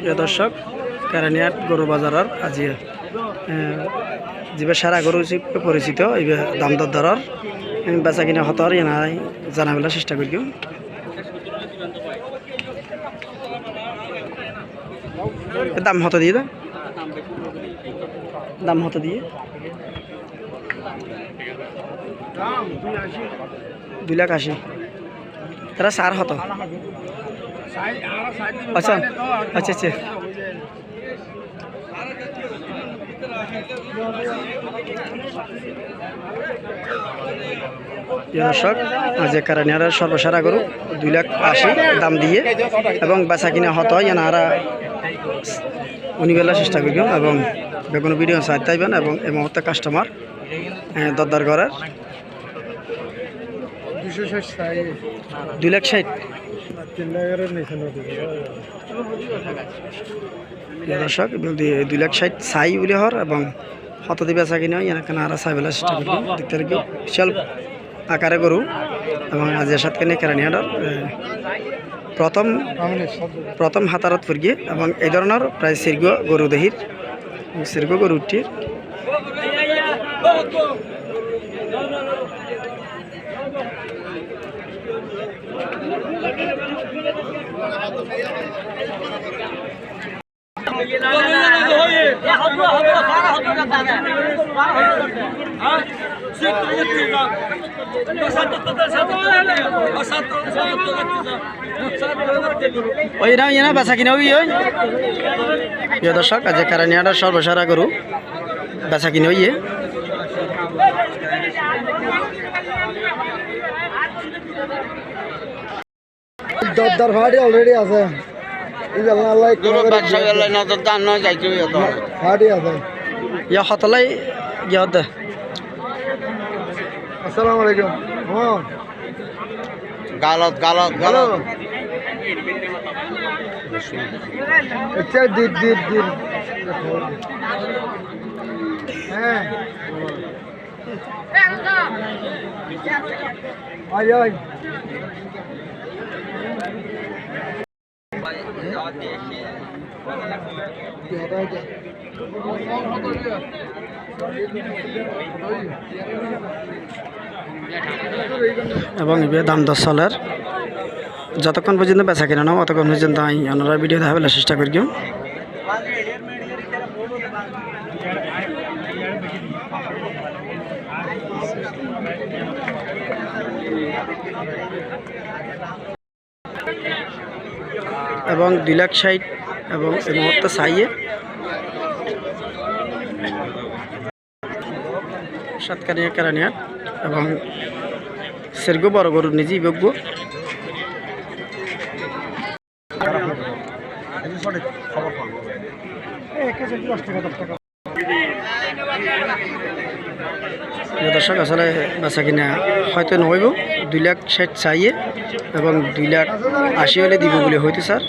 প্রিয় দর্শক কারানিয়াট গরু বাজারের আজি যিবা সারা গরু পরিচিত, এইবে দাম দর দরার বেচা কিনা হতর এনাই জানাবেলার চেষ্টা করি দাম হত দিয়ে দাম হত দিয়ে। দুই লাখ আশি। তারা সার হত। আচ্ছা আচ্ছা আচ্ছা। দর্শক যে কারণে সর্বসারা গরু দুই লাখ আশি দাম দিয়ে এবং বেচা কিনা হত এনারা উনিবেলা চেষ্টা করবেন এবং বেগুন ভিডিও চাই তাইবেন এবং এই মুহূর্তে কাস্টমার দরদার করার। দুই লাখ ষাট। দুই- লাখ ষাট চাই বলে হর এবং হত দিয়ে বেচা কিনা এখানে আর চাইবেলা চেষ্টা করবেন দেখতে বিশাল আকারে গরু এবং আজিয়া সাত কেনে কেরানিয়াডর প্রথম প্রথম হাতারত ফুরগিয়ে এবং এই ধরনের প্রায় শীর্ঘ গরু দেহির শীর্ঘ গরুটির ওই না ইয়ে না বেচা কিনা ওই ওই। প্রিয় দর্শক আজ কারণিয়াটার সর্বসারা গরু, বেচা কিনা ওই দরদার ভাড়ি অলরেডি আছে এই আল্লাহ আল্লাহ ভাড়ি আছে ইয়া হতলাই ইয়া দে আসসালামু আলাইকুম হ্যাঁ গালত গালত হ্যালো গালত আচ্ছা দিন দিন দিন হ্যাঁ আয় আয় এবং এবে দাম দশ সালের। যতক্ষণ পর্যন্ত বেচা কিনা নাও ততক্ষণ পর্যন্ত আমি ওনারা ভিডিও দেখাবার চেষ্টা করি। এবং দুই লাখ ষাট এবং এই মুহূর্তে সাইয়ে সাতকানিয়া কেরানিয়া এবং সেরগো বড় গরু নিজেই বজ্ঞ প্রিয় দর্শক, আসলে বেচা কিনা হয়তো নহব দুই লাখ ষাট চাইয়ে এবং দুই লাখ আশি হলে দিব বলে হয়তো স্যার।